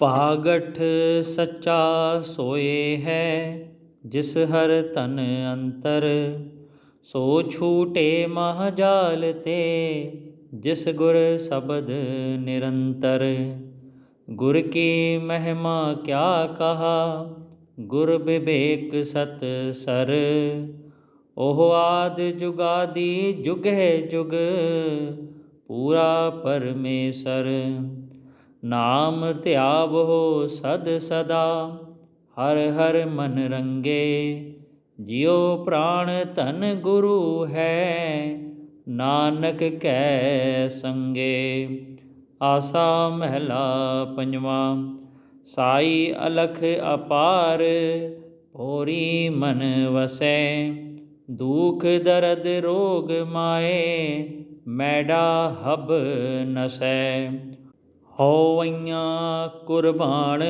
ਭਾਗਠ ਸੱਚਾ ਸੋਏ ਹੈ, ਜਿਸ ਹਰ ਤਨ ਅੰਤਰ। ਸੋ ਛੂਟੇ ਮਹ ਜਾਲ ਤੇ, ਜਿਸ ਗੁਰ ਸ਼ਬਦ ਨਿਰੰਤਰ। ਗੁਰ ਕੀ ਮਹਿਮਾ ਕਿਆ ਕਹਾ, ਗੁਰ ਵਿਵੇਕ ਸਤ ਸਰ। ਉਹ ਆਦ ਜੁਗਾਦੀ ਜੁਗਹਿ ਜੁਗ, ਪੂਰਾ ਪਰਮੇਸ਼ਰ। ਨਾਮ ਧਿਆਵੋ ਸਦ ਸਦਾ, ਹਰ ਹਰ ਮਨ ਰੰਗੇ। ਜਿਉ ਪ੍ਰਾਣ ਧਨ ਗੁਰੂ ਹੈ, ਨਾਨਕ ਕੈ ਸੰਗੇ। ਆਸਾ ਮਹਿਲਾ ਪੰਜਵਾ, ਸਾਈ ਅਲਖ ਅਪਾਰ, ਭੋਰੀ ਮਨ ਵਸੈ। ਦੁਖ ਦਰਦ ਰੋਗ ਮਾਏ ਮੈਡਾ ਹਬ ਨਸੈ। ਹੋਵਈਆਂ ਕੁਰਬਾਨ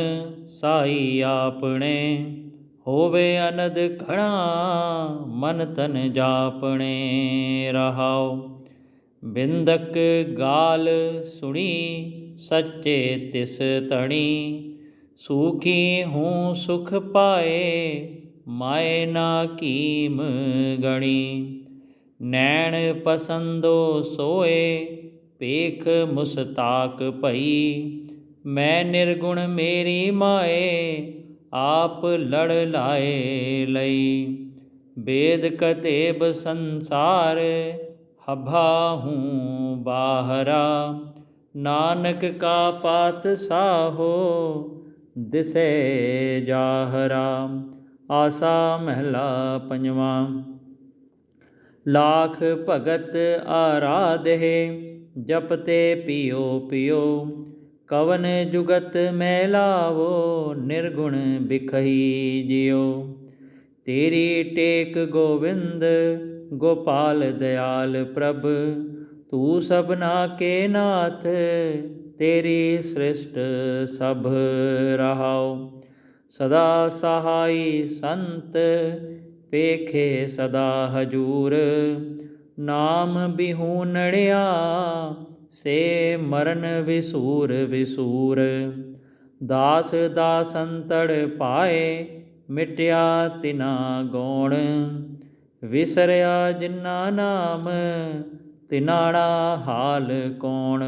ਸਾਈ ਆਪਣੇ, ਹੋਵੇ ਅਨਦ ਘਣਾ ਮਨ ਤਨ ਜਾਪਣੇ ਰਹਾਉ। ਬਿੰਦਕ ਗਾਲ ਸੁਣੀ ਸੱਚੇ ਤਿਸ ਤਣੀ ਸੁਖੀ ਹੂੰ ਸੁਖ ਪਾਏ ਮਾਏ ਨਾ ਕੀਮ ਗਣੀ। ਨੈਣ ਪਸੰਦੋ ਸੋਏ ਪੇਖ ਮੁਸਤਾਕ ਭਈ, ਮੈਂ ਨਿਰਗੁਣ ਮੇਰੀ ਮਾਏ, ਆਪ ਲੜ ਲਾਏ ਲਈ। ਬੇਦ ਕਤੇਬ ਸੰਸਾਰ ਹਭਾ ਹੂੰ ਬਾਹਰਾ। ਨਾਨਕ ਕਾ ਪਾਤ ਸਾਹੋ, ਦਿਸੇ ਜਾਹਰਾ। ਆਸਾ ਮਹਿਲਾ ਪੰਜਵਾ। ਲਾਖ ਭਗਤ ਆਰਾਧੇ ਜਪਤੇ ਪਿਓ ਪਿਓ। ਕਵਨ ਜੁਗਤ ਮੈਂ ਲਾਵੋ, ਨਿਰਗੁਣ ਬਿਖਹੀ ਜਿਓ। ਤੇਰੀ ਟੇਕ ਗੋਵਿੰਦ, ਗੋਪਾਲ ਦਿਆਲ ਪ੍ਰਭ। ਤੂੰ ਸਭਨਾ ਕੇ ਨਾਥ, ਤੇਰੀ ਸ੍ਰਿਸ਼ਟ ਸਭ ਰਹਾਉ ਸਦਾ ਸਹਾਈ ਸੰਤ ਪੇਖੇ ਸਦਾ ਹਜੂਰ। ਨਾਮ ਬਿਹੂਨੜਿਆ, ਸੇ ਮਰਨ ਵਿਸੂਰ ਵਿਸੂਰ। ਦਾਸ ਦਾਸੰਤੜ ਪਾਏ, ਮਿਟਿਆ ਤਿਨਾ ਗੋਣ। ਵਿਸਰਿਆ ਜਿਨਾ ਨਾਮ, ਤਿਨਾੜਾ ਹਾਲ ਕੋਣ।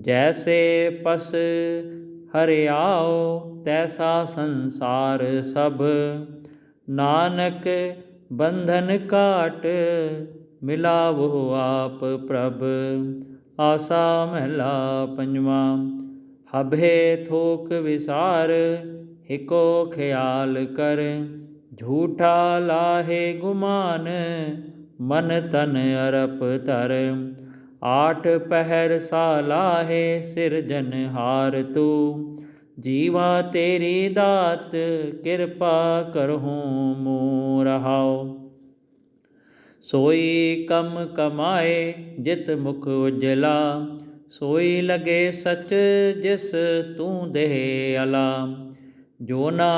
ਜੈਸੇ ਪਸ ਹਰਿਆਓ ਤੈਸਾ ਸੰਸਾਰ ਸਭ। ਨਾਨਕ ਬੰਧਨ ਕਾਟ ਮਿਲਾਵੋ ਆਪ ਪ੍ਰਭ। ਆਸਾ ਮਹਿਲਾ ਪੰਜਵਾ ਹਭੇ ਥੋਕ ਵਿਸਾਰ, ਹਿਕੋ ਖਿਆਲ ਕਰ। ਝੂਠਾ ਲਾਹੇ ਗੁਮਾਨ, ਮਨ ਤਨ ਅਰਪ ਤਰ ਆਠ ਪਹਿਰ ਸਾ ਲਾਹੇ ਸਿਰਜਨ ਹਾਰ ਤੂੰ। ਜੀਵਾ ਤੇਰੀ ਦਾਤ ਕਿਰਪਾ ਕਰਹੂੰ ਮੂ ਰਹਾਉ। ਸੋਈ ਕਮ ਕਮਾਏ ਜਿਤ ਮੁਖ ਉਜਲਾ। ਸੋਈ ਲਗੇ ਸਚ ਜਿਸ ਤੂੰ ਦੇਹ ਅਲਾ। ਜੋ ਨਾ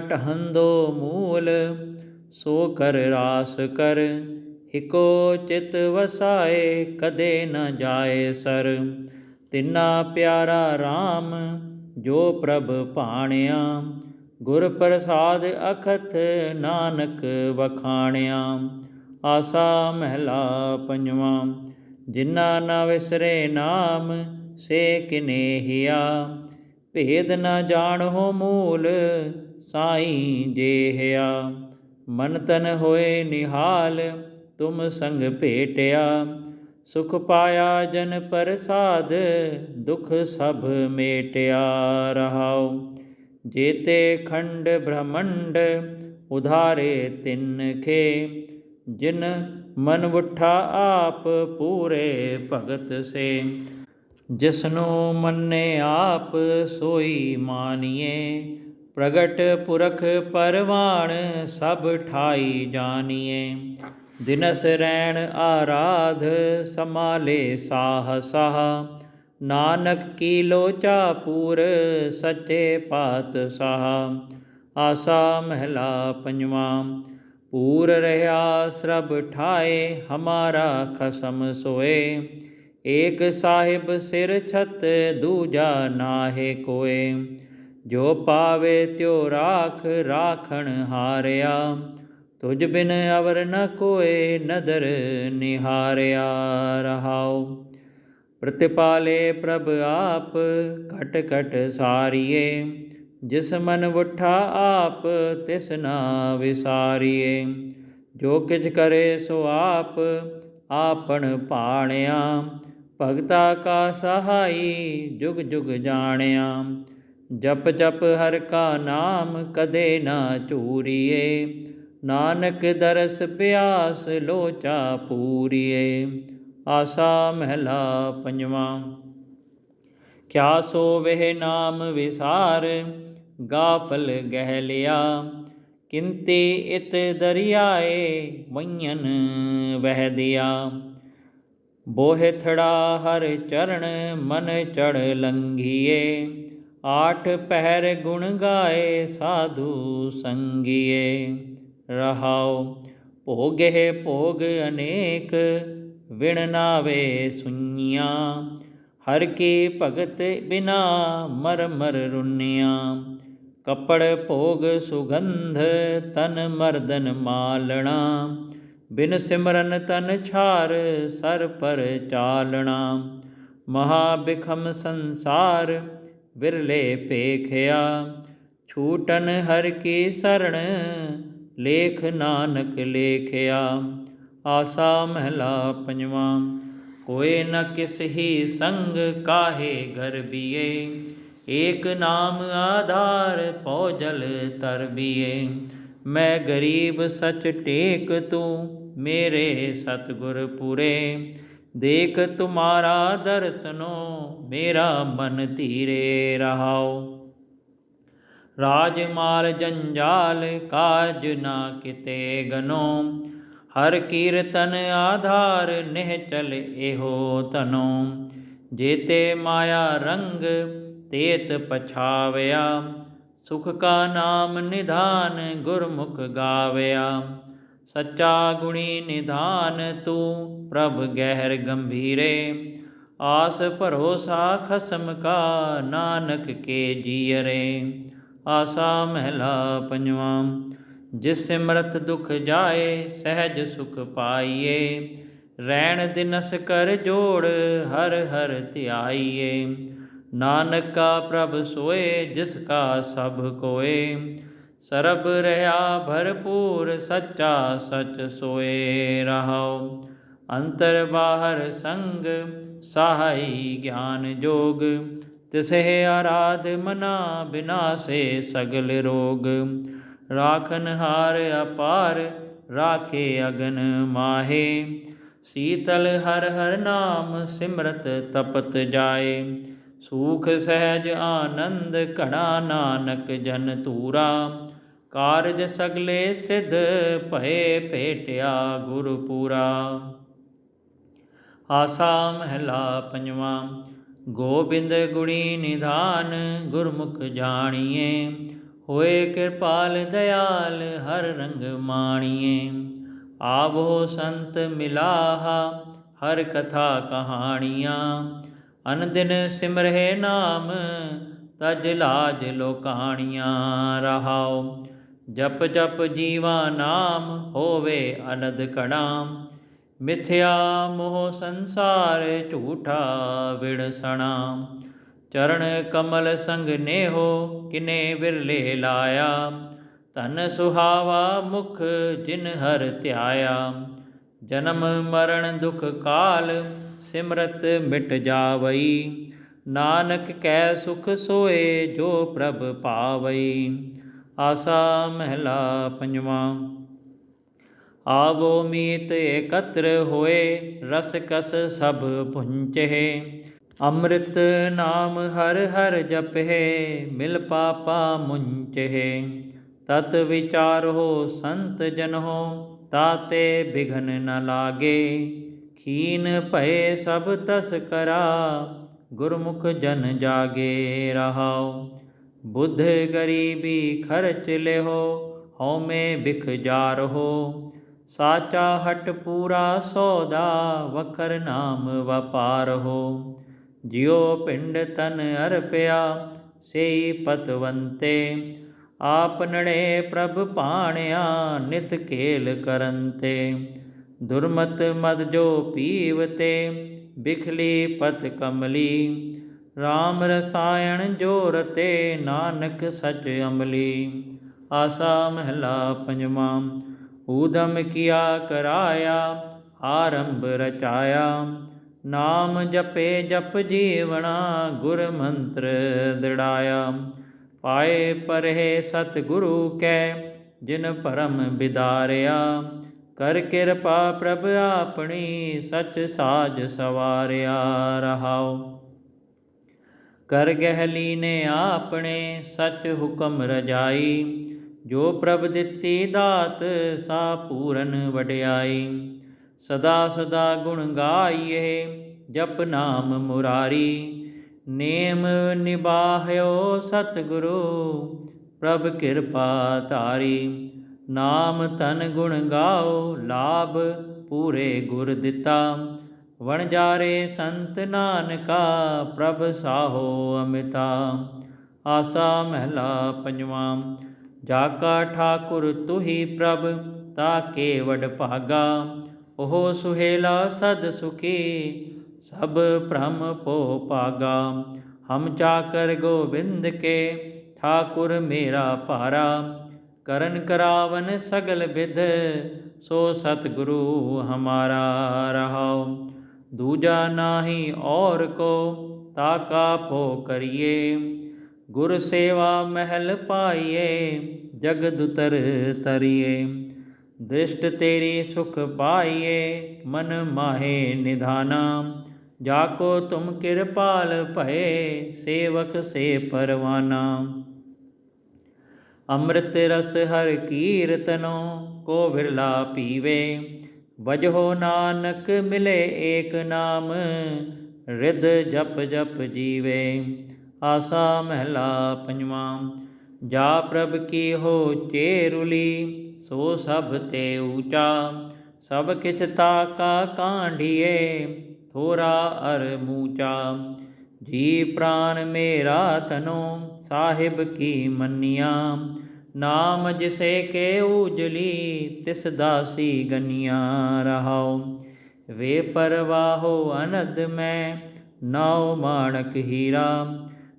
ਟਹੰਦੋ ਮੂਲ, ਸੋ ਕਰ ਰਾਸ ਕਰ। ਇਕੋ ਚਿਤ ਵਸਾਏ, ਕਦੇ ਨ ਜਾਏ ਸਰ। ਤਿਨਾ ਪਿਆਰਾ RAM ਜੋ ਪ੍ਰਭ ਭਾਣਿਆ। ਗੁਰ ਪ੍ਰਸਾਦ ਅਖਤ ਨਾਨਕ ਵਖਾਣਿਆ। ਆਸਾ ਮਹਿਲਾ ਪੰਜਵਾ ਜਿਨਾ ਨਾ ਵਿਸਰੇ ਨਾਮ, ਸੇ ਕਿਨੇਹਿਆ ਭੇਦ ਨ ਜਾਣੋ ਮੂਲ, ਸਾਈ ਜੇਹਿਆ ਮਨ ਤਨ ਹੋਏ ਨਿਹਾਲ, ਤੁਮ ਸੰਗ ਭੇਟਿਆ? ਸੁਖ ਪਾਇਆ ਜਨ ਪ੍ਰਸਾਦ, ਦੁਖ ਸਭ ਮੇਟਿਆ ਰਹਾਉ। ਜੇਤੇ ਖੰਡ ਬ੍ਰਹਮੰਡ, ਉਧਾਰੇ ਤਿੰਨ ਖੇ। ਜਿਨ ਮਨ ਉਠਾ ਆਪ ਪੂਰੇ ਭਗਤ ਸੇ। ਜਿਸਨੂੰ ਮੰਨੇ ਆਪ ਸੋਈ ਮਾਨੀਏ। ਪ੍ਰਗਟ ਪੁਰਖ ਪਰਵਾਣ ਸਭ ਠਾਈ ਜਾਣੀਏ ਦਿਨਸ ਰੈਣ ਆਰਾਧ ਸਮਾਲੇ ਸਾਹ ਸਾਹ ਨਾਨਕ ਕੀ ਲੋਚਾ ਪੂਰ ਸੱਚੇ ਪਾਤ ਸਾਹ ਆਸਾ ਮਹਿਲਾ ਪੰਜਵਾਂ। ਪੂਰ ਰਹਾ ਸਰਬ ਠਾਏ, ਹਮਾਰਾ ਖਸਮ ਸੋਏ। ਏਕ ਸਾਹਿਬ ਸਿਰ ਛਤ, ਦੂਜਾ ਨਾਹੇ ਕੋਏ। ਜੋ ਪਾਵੇ ਤਿਉ ਰਾਖ, ਰਾਖਣ ਹਾਰਿਆ। ਤੁਝ ਬਿਨ ਅਵਰ ਨ ਕੋਏ, ਨਦਰ ਨਿਹਾਰਿਆ ਰਹਾਉ। ਪ੍ਰਤਿਪਾਲੇ ਪ੍ਰਭ ਆਪ, ਘਟ ਘਟ ਸਾਰੀਏ। ਜਿਸ ਮਨ ਵਠਾ ਆਪ, ਤਿਸ ਨਾ ਵਿਸਾਰੀਏ। ਜੋ ਕਿਛ ਕਰੇ ਸੋ ਆਪ, ਆਪਣ ਭਾਣਿਆ। ਭਗਤਾ ਕਾ ਸਹਾਈ, ਜੁਗ ਜੁਗ ਜਾਣਿਆ। ਜਪ ਜਪ ਹਰ ਕਾ ਨਾਮ, ਕਦੇ ਨਾ ਝੂਰੀਏ। ਨਾਨਕ ਦਰਸ ਪਿਆਸ, ਲੋਚਾ ਪੂਰੀਏ। ਆਸਾ ਮਹਿਲਾ ਪੰਜਵਾ। ਕਿਆ ਸੋ ਵਹਿ ਨਾਮ ਵਿਸਾਰ ਗਾਫਲ ਗਹਿ ਲਿਆ ਕਿੰਤੇ ਇਤ ਦਰਿਆਏ ਵਈਨ ਵਹਿ ਦਿਆ। ਬੋਹਿਥੜਾ ਹਰ ਚਰਨ ਮਨ ਚੜ ਲੰਘੀਏ, ਆਠ ਪਹਿਰ ਗੁਣ ਗਾਏ ਸਾਧੂ ਸੰਗੀਏ। ਰਹਾਉ ਭੋਗੇ ਭੋਗ ਅਨੇਕ, ਵਿਣ ਨਾਵੇ ਸੁਈਆਂ। ਹਰ ਕੀ ਭਗਤ ਬਿਨਾ ਮਰ ਮਰ ਰੁੰਨਿਆ। ਕਪੜ ਭੋਗ ਸੁਗੰਧ ਤਨ ਮਰਦਨ ਮਾਲਣਾ, ਬਿਨ ਸਿਮਰਨ ਤਨ ਛਾਰ ਸਰ ਪਰ ਚਾਲਣਾ। ਮਹਾ ਬਿਖਮ ਸੰਸਾਰ ਵਿਰਲੇ ਪੇਖਿਆ ਛੂਟਨ ਹਰ ਕੀ ਸਰਣ ਲੇਖ ਨਾਨਕ ਲੇਖਿਆ। ਆਸਾ ਮਹਿਲਾ ਪੰਜਵਾ ਕੋਏ ਨ ਕਿਸ ਹੀ ਸੰਗ ਕਾਹੇ ਗਰਬੀਏ ਏਕ ਨਾਮ ਆਧਾਰ ਪਉਜਲ ਤਰਬੀਏ ਮੈਂ ਗਰੀਬ ਸਚ ਟੇਕ ਤੂੰ, ਮੇਰੇ ਸਤਗੁਰ ਪੁਰੇ। ਦੇਖ ਤੁਮਾਰਾ ਦਰਸਨੋ, ਮੇਰਾ ਮਨ ਧੀਰੇ ਰਹਾਓ। ਰਾਜ ਮਾਲ ਜੰਜਾਲ, ਕਾਜ ਨਾ ਕਿਤੇ ਗਨੋ। ਹਰ ਕੀਰਤਨ ਆਧਾਰ ਨਿਹ ਚਲ ਇਹੋ ਤਨੋ ਜੇਤੇ ਮਾਇਆ ਰੰਗ ਤੇਤ ਪਛਾਵਿਆ ਸੁਖ ਕਾ ਨਾਮ ਨਿਧਾਨ ਗੁਰਮੁਖ ਗਾਵਿਆ ਸੱਚਾ ਗੁਣੀ ਨਿਧਾਨ ਤੂੰ ਪ੍ਰਭ ਗਹਿਰ ਗੰਭੀਰੇ ਆਸ ਭਰੋਸਾ ਖਸਮ ਕਾ ਨਾਨਕ ਕੇ ਜੀਅਰੇ ਆਸਾ ਮਹਿਲਾ ਪੰਜਵਾ ਜਿਸ ਸਿਮਰਤ ਦੁਖ ਜਾਏ ਸਹਿਜ ਸੁਖ ਪਾਈਏ ਰੈਣ ਦਿਨਸ ਕਰ ਜੋੜ ਹਰ ਹਰ ਧਿਆਈਏ ਨਾਨਕ ਕਾ ਪ੍ਰਭ ਸੋਏ, ਜਿਸ ਕਾ ਸਭ ਕੋਏ। ਸਰਬ ਰਹਾ ਭਰਪੂਰ, ਸੱਚਾ ਸਚ ਸੋਏ ਰਹਾਉ। ਅੰਤਰ ਬਾਹਰ ਸੰਗ, ਸਹਾਈ ਗਿਆਨ ਜੋਗ। ਤਿਸਹਿ ਆਰਾਧ ਮਨਾ ਬਿਨਾਸੇ ਸਗਲ ਰੋਗ। ਰਾਖਨ ਹਾਰ ਅਪਾਰ, ਰਾਖੇ ਅਗਨ ਮਾਹੇ। ਸੀਤਲ ਹਰ ਹਰ ਨਾਮ ਸਿਮਰਤ ਤਪਤ ਜਾਏ। ਸੂਖ ਸਹਿਜ ਆਨੰਦ ਘੜਾ ਨਾਨਕ ਜਨ ਤੂਰਾ ਕਾਰਜ ਸਗਲੇ ਸਿਧ ਭਏ ਭੇਟਿਆ ਗੁਰ ਪੂਰਾ ਆਸਾ ਮਹਿਲਾ ਪੰਜਵਾ, ਗੋਬਿੰਦ ਗੁਣੀ ਨਿਧਾਨ ਗੁਰਮੁਖ ਜਾਣੀਏ, ਹੋਏ ਕਿਰਪਾਲ ਦਇਆਲ ਹਰ ਰੰਗ ਮਾਣੀਏ। ਆਵੋ ਸੰਤ ਮਿਲਾਹਾ ਹਰ ਕਥਾ ਕਹਾਣੀਆਂ ਅਨਦਿਨ ਸਿਮਰਹਿ ਨਾਮ, ਤਜ ਲਾਜ ਲੋਕਾਣੀਆਂ ਰਹਾਉ। ਜਪ ਜਪ ਜੀਵਾ ਨਾਮ, ਹੋਵੇ ਅਨਦ ਕੜਾਮ। ਮਿਥਿਆ ਮੋਹ ਸੰਸਾਰ, ਝੂਠਾ ਵਿੜਸਣਾ ਚਰਨ ਕਮਲ ਸੰਗ ਨੇਹੋ, ਕਿਨੇ ਵਿਰਲੇ ਲਾਇਆ। ਧਨ ਸੁਹਾਵਾ ਮੁਖ, ਜਿਨ ਹਰ ਧਿਆਇਆ। ਜਨਮ ਮਰਨ ਦੁਖ ਕਾਲ ਸਿਮਰਤ ਮਿਟ ਜਾਵਈ। ਨਾਨਕ ਕੈ ਸੁਖ ਸੋਏ ਜੋ ਪ੍ਰਭ ਪਾਵਈ। ਆਸਾ ਮਹਿਲਾ ਪੰਜਵਾ। ਆਵੋ ਮੀਤ ਇਕਤਰ ਹੋਏ, ਰਸ ਕਸ ਸਭ ਪੁੰਚੇ ਅੰਮ੍ਰਿਤ ਨਾਮ ਹਰ ਹਰ ਜਪਹਿ, ਮਿਲ ਪਾਪਾ ਮੁੰਚੇ ਤਤ ਵਿਚਾਰ ਹੋ ਸੰਤ ਜਨ ਹੋ ਤਾਤੇ ਬਿਘਨ ਨ ਲਾਗੇ। ਖੀਨ ਭਏ ਸਭ ਤਸ ਕਰਾ, ਗੁਰਮੁਖ ਜਨ ਜਾਗੇ ਰਹਾਉ। ਬੁੱਧ ਗਰੀਬੀ ਖਰਚ ਲਿਹੋ, ਹਉਮੈ ਬਿਖ ਜਾ ਰਹੋ। ਸਾਚਾ ਹਟ ਪੂਰਾ ਸੌਦਾ, ਵਖਰ ਨਾਮ ਵਪਾਰ ਹੋ ਜਿਉ ਪਿੰਡ ਤਨ ਅਰਪਿਆ, ਸੇਈ ਪਤਵੰਤੇ। ਆਪ ਨੜੇ ਪ੍ਰਭ ਪਾਣਿਆ ਨਿਤ ਕੇਲ ਕਰੰਤੇ। ਦੁਰਮਤ ਮਦ ਜੋ ਪੀਵਤੇ, ਬਿਖਲੀ ਪਤ ਕਮਲੀ। RAM ਰਸਾਇਣ ਜੋ ਰਤੇ ਨਾਨਕ ਸਚ ਅਮਲੀ। ਆਸਾ ਮਹਿਲਾ ਪੰਜਵਾਂ, ਊਧਮ ਕੀਆ ਕਰਾਇਆ, ਆਰੰਭ ਰਚਾਇਆ। ਨਾਮ ਜਪੇ ਜਪ ਜੀਵਣਾ, ਗੁਰ ਮੰਤਰ ਦਿੜਾਇਆ। ਪਾਏ ਪਰਹਿ ਸਤ ਗੁਰੂ ਕੈ, ਜਿਨ ਪਰਮ ਬਿਦਾਰਿਆ। ਕਰ ਕਿਰਪਾ ਪ੍ਰਭ ਆਪਣੀ, ਸਚ ਸਾਜ ਸਵਾਰਿਆ ਰਹਾਓ ਕਰ ਗਹਿਲੀ ਨੇ ਆਪਣੇ, ਸਚ ਹੁਕਮ ਰਜਾਈ। ਜੋ ਪ੍ਰਭ ਦਿੱਤੀ ਦਾਤ, ਸਾ ਪੂਰਨ ਵਡਿਆਈ। ਸਦਾ ਸਦਾ ਗੁਣ ਗਾਈਏ, ਜਪ ਨਾਮ ਮੁਰਾਰੀ। ਨੇਮ ਨਿਬਾਹਿਓ ਸਤਿਗੁਰੂ, ਪ੍ਰਭ ਕਿਰਪਾ ਧਾਰੀ। ਨਾਮ ਤਨ ਗੁਣ ਗਾਓ, ਲਾਭ ਪੂਰੇ ਗੁਰ ਦਿੱਤਾ। ਵਣਜਾਰੇ ਸੰਤ ਨਾਨਕਾ, ਪ੍ਰਭ ਸਾਹੋ ਅਮਿਤਾ। ਆਸਾ ਮਹਿਲਾ ਪੰਜਵਾਂ, ਜਾ ਕਾ ਠਾਕੁਰ ਤੁਹੀ ਪ੍ਰਭ, ਤਾ ਕੇ ਵਡ ਭਾਗਾ। ਉਹ ਸੁਹੇਲਾ ਸਦ ਸੁਖੀ, ਸਭ ਭ੍ਰਮ ਪੋ ਪਾਗਾ ਹਮ ਚਾਕਰ ਗੋਬਿੰਦ ਕੇ, ਠਾਕੁਰ ਮੇਰਾ ਭਾਰਾ। ਕਰਨ ਕਰਾਵਨ ਸਗਲ ਵਿਧ ਸੋ ਸਤਿਗੁਰੂ ਹਮਾਰਾ ਰਹਾਉ ਦੂਜਾ ਨਾਹੀ ਔਰ ਕੋ ਤਾਕਾ ਭੋ ਕਰੀਏ ਗੁਰ ਸੇਵਾ ਮਹਿਲ ਪਾਈਏ ਜਗਦ ਉਤਰ ਤਰੀਏ ਦ੍ਰਿਸ਼ਟ ਤੇਰੀ ਸੁਖ ਪਾਈਏ ਮਨ ਮਾਹੇ ਨਿਧਾਨਾ ਜਾ ਕੋ ਤੁਮ ਕਿਰਪਾਲ ਭਏ ਸੇਵਕ ਸੇ ਪਰਵਾਨਾ ਅੰਮ੍ਰਿਤ ਰਸ ਹਰ ਕੀਰਤਨੋ, ਕੋ ਵਿਰਲਾ ਪੀਵੇ। ਵਜਹੋ ਨਾਨਕ ਮਿਲੇ ਏਕ ਨਾਮ ਰਿਦ ਜਪ ਜਪ ਜੀਵੇ। ਆਸਾ ਮਹਿਲਾ ਪੰਜਵਾਂ, ਜਾ ਪ੍ਰਭ ਕੀ ਹੋ ਚੇਰੁਲੀ, ਸੋ ਸਭ ਤੇ ਊਚਾ। ਸਭ ਕਿਛ ਤਾਕਾ ਕਾਂਢੀਏ, ਥੋਰਾ ਅਰ ਮੂਚਾ। ਜੀ ਪ੍ਰਾਨ ਮੇਰਾ ਤਨੋ, ਸਾਹਿਬ ਕੀ ਮੰਨਿਆ? ਨਾਮ ਜਿਸੇ ਕੇ ਉਜਲੀ, ਤਿਸ ਦਾਸੀ ਗਨੀਆਂ ਰਹਾਉ। ਵੇ ਪਰਵਾਹੋ ਅਨਦ ਮੈਂ, ਨਾਉ ਮਾਣਕ ਹੀਰਾ।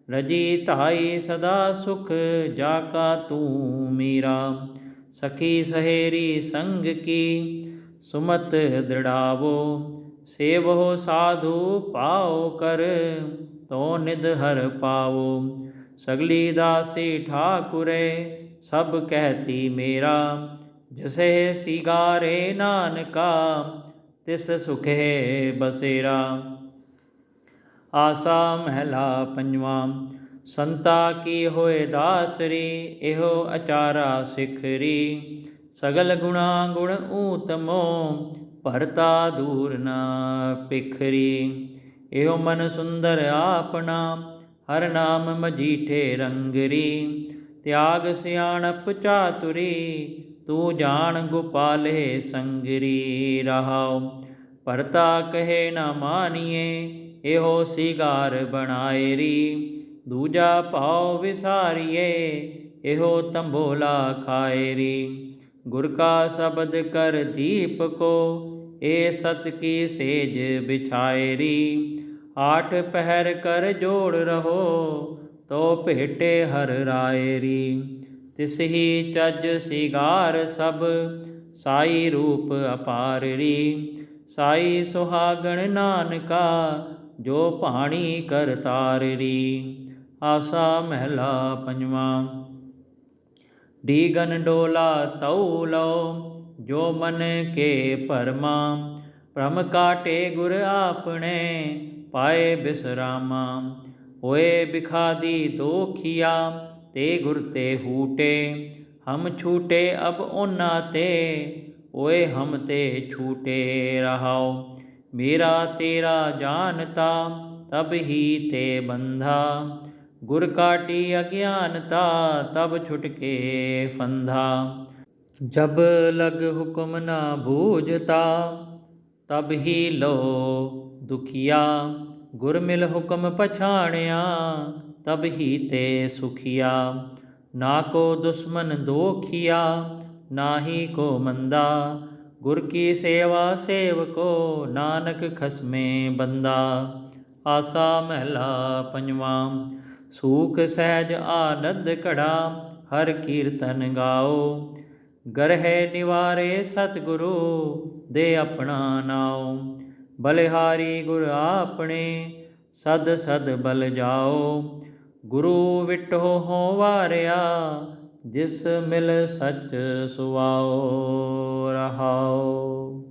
ਰਜੀ ਧਾਈ ਸਦਾ ਸੁਖ, ਜਾ ਕਾ ਤੂੰ ਮੀਰਾ। ਸਖੀ ਸਹੇਰੀ ਸੰਗ ਕੀ, ਸੁਮਤ ਦ੍ਰਿੜਾਵੋ। ਸੇਵੋ ਸਾਧੂ ਪਾਉ ਕਰ ਤੋ ਨਿਧ ਹਰ ਪਾਵੋ। ਸਗਲੀ ਦਾਸੀ ਠਾਕੁਰੇ, ਸਭ ਕਹਿਤੀ ਮੇਰਾ। ਜਸੇ ਸਿਗਾਰੇ ਨਾਨਕਾ, ਤਿਸ ਸੁਖੇ ਬਸੇਰਾ। ਆਸਾ ਮਹਿਲਾ ਪੰਜਵਾਂ, ਸੰਤਾ ਕੀ ਹੋਏ ਦਾਸਰੀ, ਇਹੋ ਅਚਾਰਾ ਸਿਖਰੀ। ਸਗਲ ਗੁਣਾ ਗੁਣ ਊਤਮੋ, ਭਰਤਾ ਦੂਰ ਨਾ ਪਿਖਰੀ। ਇਹੋ ਮਨ ਸੁੰਦਰ ਆਪਣਾ, ਹਰ ਨਾਮ ਮਜੀਠੇ ਰੰਗਰੀ। ਤਿਆਗ ਸਿਆਣਪ ਚਾਤੁਰੀ, ਤੂੰ ਜਾਣ ਗੋਪਾਲੇ ਸੰਗਰੀ। ਰਹਾਉ ਪਰਤਾ ਕਹੇ ਨਾ ਮਾਨੀਏ, ਇਹੋ ਸਿਗਾਰ ਬਣਾਏ ਰੀ ਦੂਜਾ ਭਾਉ ਵਿਸਾਰੀਏ, ਇਹੋ ਤੰਬੋਲਾ ਖਾਏ ਰੀ ਗੁਰ ਕਾ ਸ਼ਬਦ ਕਰ ਦੀਪ ਕੋ ਏ ਸਤ ਕੀ ਸੇਜ ਵਿਛਾਏ ਰੀ ਆਠ ਪਹਿਰ ਕਰ ਜੋੜ ਰਹੋ, ਤੋ ਭੇਟੇ ਹਰ ਰਾਏ ਤਿਸਹੀ ਚੱਜ ਸਿਗਾਰ ਸਭ, ਸਾਈ ਰੂਪ ਅਪਾਰਰੀ ਸਾਈ ਸੁਹਾਗਣ ਨਾਨਕਾ, ਜੋ ਭਾਣੀ ਕਰ ਆਸਾ ਮਹਿਲਾ ਪੰਜਵਾਂ, ਡੀਗਨ ਡੋਲਾ ਤਉ ਲਓ ਜੋ ਮਨ ਕੇ ਪਰਮਾ ਭ੍ਰਮ ਕਾਟੇ ਗੁਰ ਆਪਣੇ ਪਾਏ ਬਿਸਰਾਮਾ, ਹੋਏ ਬਿਖਾਦੀ ਦੋਖੀਆ, ਤੇ ਗੁਰ ਤੇ ਹੂਟੇ, ਹਮ ਛੂਟੇ ਅਬ ਉਹਨਾਂ ਤੇ ਓਏ ਹਮ ਤੇ ਛੂਟੇ ਰਹਾਓ। ਮੇਰਾ ਤੇਰਾ ਜਾਣਤਾ, ਤਬ ਹੀ ਤੇ ਬੰਧਾ। ਗੁਰ ਕਾਟੀ ਅਗਿਆਨਤਾ, ਤਬ ਛੁਟਕੇ ਫੰਧਾ। ਜਬ ਲਗ ਹੁਕਮ ਨਾ ਬੂਝਤਾ, ਤਬ ਹੀ ਲੋ ਦੁਖੀਆ ਗੁਰ ਮਿਲ ਹੁਕਮ ਪਛਾਣਿਆ, ਤਬ ਹੀ ਤੇ ਸੁਖੀਆ। ਨਾ ਕੋ ਦੁਸ਼ਮਨ ਦੋਖੀਆ, ਨਾਹੀ ਕੋ ਮੰਦਾ। ਗੁਰ ਕੀ ਸੇਵਾ ਸੇਵਕੋ ਨਾਨਕ ਖਸਮੇ ਬੰਦਾ। ਆਸਾ ਮਹਿਲਾ ਪੰਜਵਾਂ, ਸੂਖ ਸਹਿਜ ਆਨੰਦ ਘੜਾ, ਹਰ ਕੀਰਤਨ ਗਾਓ। ਗਰਹਿ ਨਿਵਾਰੇ ਸਤਿਗੁਰੂ, ਦੇ ਆਪਣਾ ਨਾਉ। ਬਲਿਹਾਰੀ ਗੁਰ ਆਪਣੇ, ਸਦ ਸਦ ਬਲ ਜਾਓ। ਗੁਰੂ ਵਿਟੋ ਹੋ ਵਾਰਿਆ, ਜਿਸ ਮਿਲ ਸਚ ਸੁਆਓ, ਰਹਾਓ।